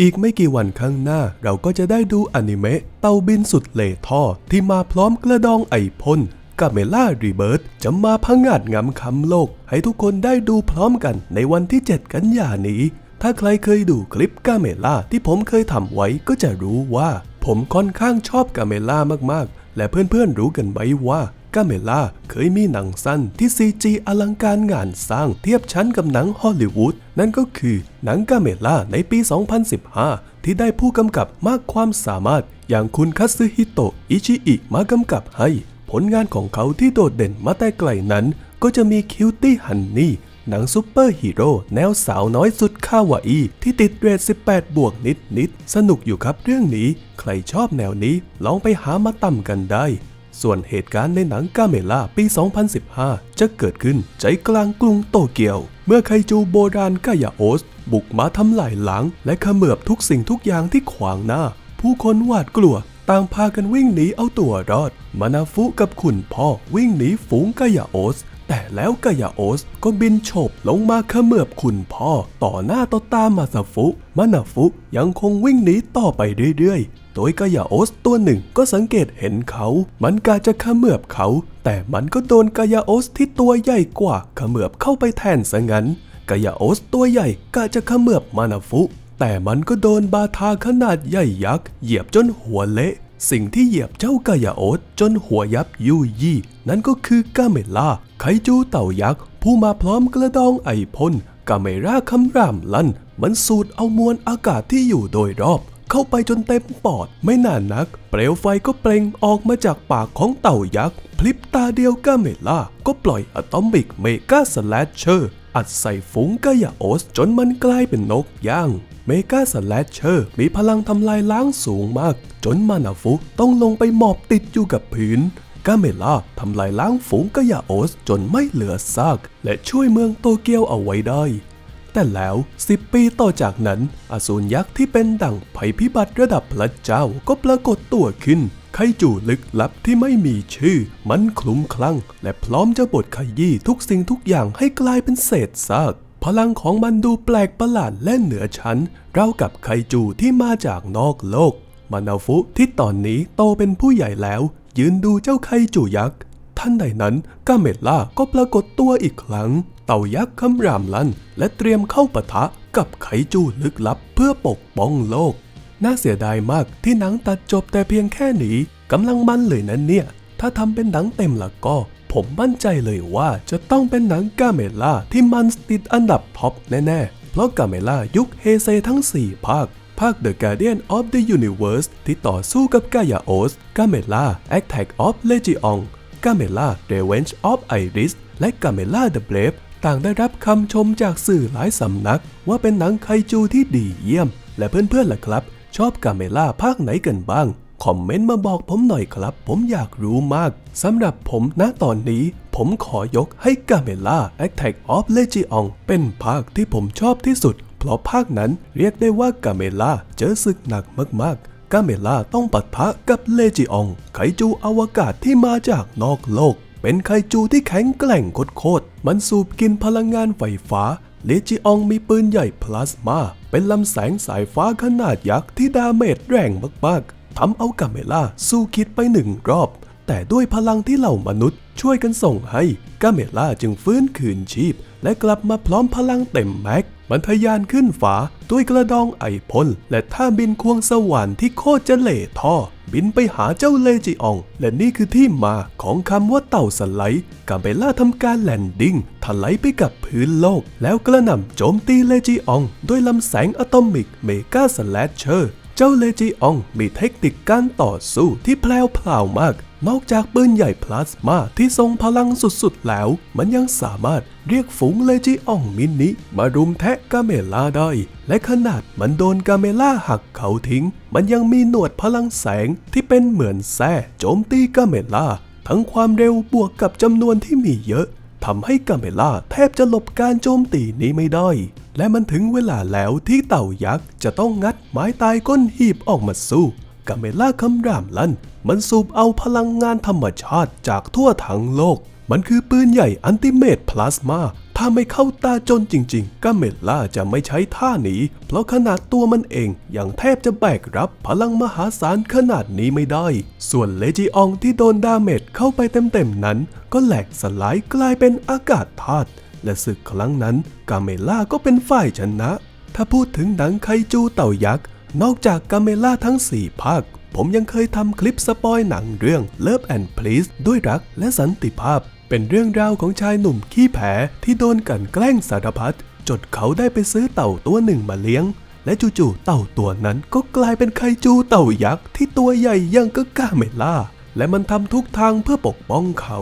อีกไม่กี่วันข้างหน้าเราก็จะได้ดูอนิเมะเต่าบินสุดเลท่อที่มาพร้อมกระดองไอพ่นกาเมล่ารีเบิร์ตจะมาพังงาดงำคำโลก ให้ทุกคนได้ดูพร้อมกันในวันที่ 7 กันยานี้ ถ้าใครเคยดูคลิปกาเมล่าที่ผมเคยทำไว้ก็จะรู้ว่า ผมค่อนข้างชอบกาเมล่ามากๆ และเพื่อนๆรู้กันไหมว่า กาเมล่าเคยมีหนังสั้นที่ CG อลังการงานสร้างเทียบชั้นกับหนังฮอลลีวูดนั่นก็คือหนังกาเมล่าในปี 2015 ที่ได้ผู้กำกับมากความสามารถ อย่างคุณคัตสึฮิโตะอิชิอิมากำกับให้ ผลงานของเขาที่โดดเด่นมาแต่ไกลนั้น ก็จะมีคิวตี้ฮันนี่หนังซูเปอร์ฮีโร่แนวสาวน้อยสุดคาวาอีที่ติดเรท 18 บวกนิดนิดๆสนุกอยู่ครับเรื่องนี้ ใครชอบแนวนี้ลองไปหามาต่ำกันได้ ส่วนเหตุการณ์ในหนังกาเมล่าปี 2015 จะเกิดขึ้นใจกลางกรุงโตเกียว เมื่อไคจูโบราณกายาโอส บุกมาทำลายหล้างและเขมือบทุกสิ่งทุกอย่างที่ขวางหน้า ผู้คนหวาดกลัวต่างพากันวิ่งหนีเอาตัวรอด มานาฟุกับขุนพ่อวิ่งหนีฝูงกายาโอส แต่แล้วกายาโอสก็บินโฉบลงมาเขมือบขุนพ่อ ต่อหน้าต่อตามาซาฟุ มานาฟุยังคงวิ่งหนีต่อไปเรื่อยๆ โดยกายาโอสตัวหนึ่งก็สังเกตเห็นเขา มันกาจะขมือบเขา แต่มันก็โดนกายาโอสที่ตัวใหญ่กว่าขมือบเข้าไปแทนซะงั้นกายาโอสตัวใหญ่กะจะขมือบมานาฟุ แต่มันก็โดนบาทาขนาดใหญ่ยักษ์เหยียบจนหัวเละ สิ่งที่เหยียบเจ้ากายาโอสจนหัวยับยุยยี่ นั่นก็คือกาเมล่า ไคจูเต่ายักษ์ ผู้มาพร้อมกระดองไอพ่นกาเมราคำรามลั่น มันสูดเอามวลอากาศที่อยู่โดยรอบ เข้าไปจนเต็มปอด ไม่นานนัก เปลวไฟก็เปล่งออกมาจากปากของเต่ายักษ์พลิบตาเดียวกาเมล่า ก็ปล่อยอะตอมิกเมกาสแลชเชอร์อัดใส่ฝูงกายาโอส จนมันกลายเป็นนกย่างเมกาสแลชเชอร์มีพลังทำลายล้างสูงมาก จนมานาฟุต้องลงไปหมอบติดอยู่กับพื้นกาเมล่าทำลายล้างฝูงกายาโอสจนไม่เหลือซาก และช่วยเมืองโตเกียวเอาไว้ได้ แต่แล้ว10ปีต่อจากนั้น อสูรยักษ์ที่เป็นดั่งภัยพิบัติระดับพระเจ้าก็ปรากฏตัวขึ้น ไคจูลึกลับที่ไม่มีชื่อ มันคลุ้มคลั่ง และพร้อมจะบดขยี้ทุกสิ่งทุกอย่างให้กลายเป็นเศษซากพลังของมันดูแปลกประหลาดและเหนือชั้นราวกับไคจูที่มาจากนอกโลก มานาฟุที่ตอนนี้โตเป็นผู้ใหญ่แล้ว ยืนดูเจ้าไคจูยักษ์ ท่านใดนั้นกาเมดล่าก็ปรากฏตัวอีกครั้ง เต่ายักษ์คำรามลั่น และเตรียมเข้าปะทะกับไขจูลึกลับเพื่อปกป้องโลก น่าเสียดายมากที่หนังตัดจบแต่เพียงแค่นี้กำลังมันเลยนั้นเนี่ย ถ้าทำเป็นหนังเต็มละก็ ผมมั่นใจเลยว่าจะต้องเป็นหนังกาเมล่าที่มันติดอันดับท็อปแน่ๆ เพราะกาเมล่ายุคเฮเซทั้ง 4 ภาคภาค The Guardian of the Universe ที่ต่อสู้กับกายาโอสกาเมล่า Attack of Legion Legion กาเมล่า Revenge of Iris และกาเมล่า The Brave ต่างได้รับคำชมจากสื่อหลายสำนัก ว่าเป็นหนังไคจูที่ดีเยี่ยม และเพื่อนๆล่ะครับ ชอบกาเมล่าภาคไหนกันบ้าง คอมเมนต์มาบอกผมหน่อยครับ ผมอยากรู้มากสำหรับผมณตอนนี้ ผมขอยกให้กาเมล่า Attack of Legion เป็นภาคที่ผมชอบที่สุด เพราะภาคนั้นเรียกได้ว่ากาเมล่าเจอศึกหนักมากๆ กาเมล่าต้องปะทะกับเลจิออง ไคจูอวกาศที่มาจากนอกโลก เป็นไคจูที่แข็งแกร่งโคตรๆมันสูบกินพลังงานไฟฟ้า เลจิอองมีปืนใหญ่พลาสมา เป็นลำแสงสายฟ้าขนาดยักษ์ที่ดาเมจแรงมากๆทำเอากาเมล่าสู้คิดไปหนึ่งรอบ แต่ด้วยพลังที่เหล่ามนุษย์ช่วยกันส่งให้กาเมล่าจึงฟื้นคืนชีพ และกลับมาพร้อมพลังเต็มแม็กมันทะยานขึ้นฟ้า ด้วยกระดองไอพ่นและท่าบินควงสวรรค์ที่โคตรจะเหล่ท่อ บินไปหาเจ้าเลจิออง และนี่คือที่มาของคำว่าเต่าสไลด์การไปล่าทำการแลนดิ้งถลายไปกับพื้นโลก แล้วกระหน่ำโจมตีเลจิออง ด้วยลำแสงอะตอมิกเมกาสแลชเชอร์ เจ้าเลจิอองมีเทคนิคการต่อสู้ที่แพลวพลาวมาก นอกจากปืนใหญ่พลาสมาที่ทรงพลังสุดๆแล้ว มันยังสามารถเรียกฝูงเลจิอองมินิมารุมแทะกาเมล่าได้ และขนาดมันโดนกาเมล่าหักเขาทิ้ง มันยังมีหนวดพลังแสงที่เป็นเหมือนแส้โจมตีกาเมล่าทั้งความเร็วบวกกับจำนวนที่มีเยอะ ทำให้กาเมล่าแทบจะหลบการโจมตีนี้ไม่ได้ และมันถึงเวลาแล้วที่เต่ายักษ์จะต้องงัดไม้ตายก้นหีบออกมาสู้กาเมล่าคำรามลั่น มันสูบเอาพลังงานธรรมชาติจากทั่วทั้งโลก มันคือปืนใหญ่อันติเมตพลาสมา ถ้าไม่เข้าตาจนจริงๆกาเมล่าจะไม่ใช้ท่าหนีเพราะขนาดตัวมันเองยังแทบจะแบกรับพลังมหาศาลขนาดนี้ไม่ได้ ส่วนเลจิอองที่โดนดาเมจเข้าไปเต็มๆนั้น ก็แหลกสลายกลายเป็นอากาศธาตุและศึกครั้งนั้นกาเมล่าก็เป็นฝ่ายชนะ ถ้าพูดถึงหนังไคจูเต่ายักษ์นอกจากกาเมล่าทั้ง 4 ภาค ผมยังเคยทำคลิปสปอยหนังเรื่อง Love and Please ด้วยรักและสันติภาพ เป็นเรื่องราวของชายหนุ่มขี้แผลที่โดนกันแกล้งสารพัดจนเขาได้ไปซื้อเต่าตัวหนึ่งมาเลี้ยง และจู่ๆเต่าตัวนั้นก็กลายเป็นไคจูเต่ายักษ์ที่ตัวใหญ่ยังก็กล้าเมล่า และมันทำทุกทางเพื่อปกป้องเขา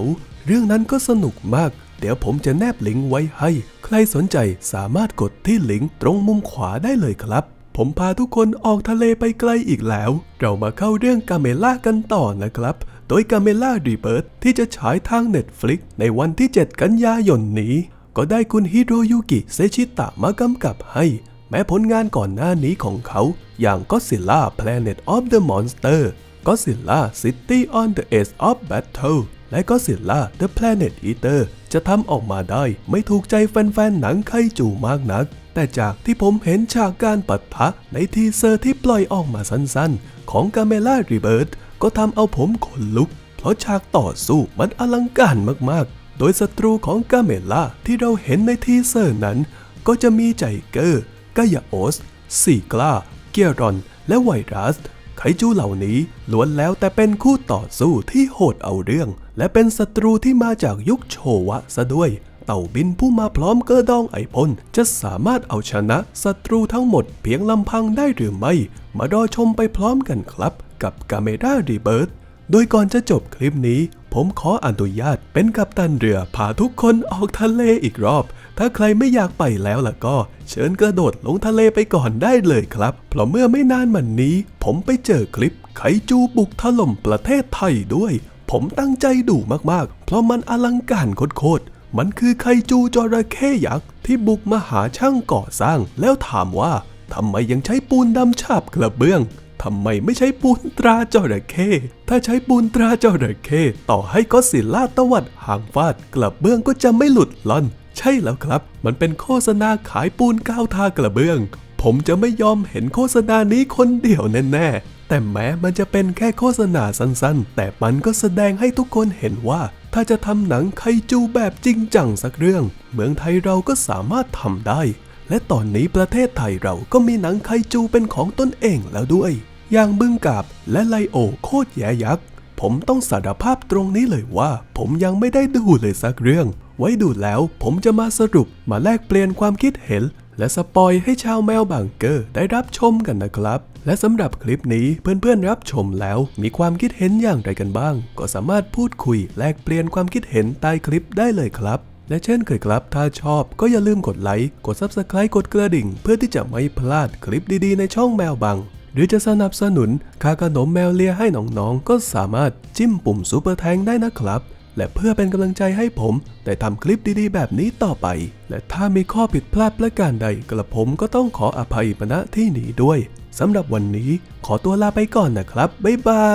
เรื่องนั้นก็สนุกมาก เดี๋ยวผมจะแนบลิงก์ไว้ให้ ใครสนใจสามารถกดที่ลิงก์ตรงมุมขวาได้เลยครับ ผมพาทุกคนออกทะเลไปไกลอีกแล้ว เรามาเข้าเรื่องกาเมล่ากันต่อนะครับ โดยกาเมล่ารีเบิร์ตที่จะฉายทาง Netflix ในวันที่ 7 กันยายนนี้ ก็ได้คุณฮิโรยุกิเซชิตะมากำกับให้ แม้ผลงานก่อนหน้านี้ของเขา อย่าง Godzilla Planet of the Monster Godzilla City on the Edge of Battle และ Godzilla The Planet Eater จะทำออกมาได้ไม่ถูกใจแฟนๆ หนังไคจูมากนัก แต่จากที่ผมเห็นฉากการปะทะในทีเซอร์ที่ปล่อยออกมาสั้นๆ ของกาเมล่ารีเบิร์ตก็ทำเอาผมขนลุก เพราะฉากต่อสู้มันอลังการมากๆ โดยศัตรูของกาเมล่าที่เราเห็นในทีเซอร์นั้น ก็จะมีใจเกอร์กายาโอสซีกล้าเกียรอน และไวรัส ไคจูเหล่านี้ล้วนแล้วแต่เป็นคู่ต่อสู้ที่โหดเอาเรื่อง และเป็นศัตรูที่มาจากยุคโชวะซะด้วย เต่าบินผู้มาพร้อมเกระดองไอพ่นจะสามารถเอาชนะศัตรูทั้งหมดเพียงลำพังได้หรือไม่ มารอชมไปพร้อมกันครับ กับกาเมรารีเบิร์ตโดยก่อนจะจบคลิปนี้ ผมขออนุญาตเป็นกัปตันเรือพาทุกคนออกทะเลอีกรอบ ถ้าใครไม่อยากไปแล้วล่ะก็ เชิญกระโดดลงทะเลไปก่อนได้เลยครับ เพราะเมื่อไม่นานมานี้ ผมไปเจอคลิปไคจูบุกถล่มประเทศไทยด้วย ผมตั้งใจดูมากๆ เพราะมันอลังการโคตรๆมันคือไคจูจระเข้ยักษ์ที่บุกมาหาช่างก่อสร้าง แล้วถามว่าทำไมยังใช้ปูนดำฉาบกระเบื้องทำไมไม่ใช้ปูนตราจระเข้ถ้าใช้ปูนตราจระเข้ต่อให้ก็สิลาตวัดหางฟาดกระเบื้องก็จะไม่หลุดล่อน ใช่แล้วครับ มันเป็นโฆษณาขายปูนก้าวทากระเบื้อง ผมจะไม่ยอมเห็นโฆษณานี้คนเดียวแน่ๆ แต่แม้มันจะเป็นแค่โฆษณาสั้นๆ แต่มันก็แสดงให้ทุกคนเห็นว่า ถ้าจะทำหนังไคจูแบบจริงจังสักเรื่อง เมืองไทยเราก็สามารถทำได้ และตอนนี้ประเทศไทยเราก็มีหนังไคจูเป็นของตนเองแล้วด้วย อย่างบึงกาบและไลโอโคตรแย่ยักษ์ผมต้องสารภาพตรงนี้เลยว่า ผมยังไม่ได้ดูเลยสักเรื่อง ไว้ดูแล้วผมจะมาสรุปมาแลกเปลี่ยนความคิดเห็น และสปอยให้ชาวแมวบางเกอร์ได้รับชมกันนะครับ และสำหรับคลิปนี้เพื่อนๆรับชมแล้วมีความคิดเห็นอย่างไรกันบ้าง ก็สามารถพูดคุยแลกเปลี่ยนความคิดเห็นใต้คลิปได้เลยครับและเช่นเคยครับ ถ้าชอบก็อย่าลืมกดไลค์ กด Subscribe กดกระดิ่ง เพื่อที่จะไม่พลาดคลิปดีๆในช่องแมวบัง หรือจะสนับสนุนค่าขนมแมวเลียให้น้องๆ ก็สามารถจิ้มปุ่มซูเปอร์แทงได้นะครับ และเพื่อเป็นกำลังใจให้ผมได้ทำคลิปดีๆ แบบนี้ต่อไป และถ้ามีข้อผิดพลาดประการใดกระผมก็ต้องขออภัยมาณที่นี้ด้วยสำหรับวันนี้ขอตัวลาไปก่อนนะครับ บ๊ายบา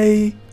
ย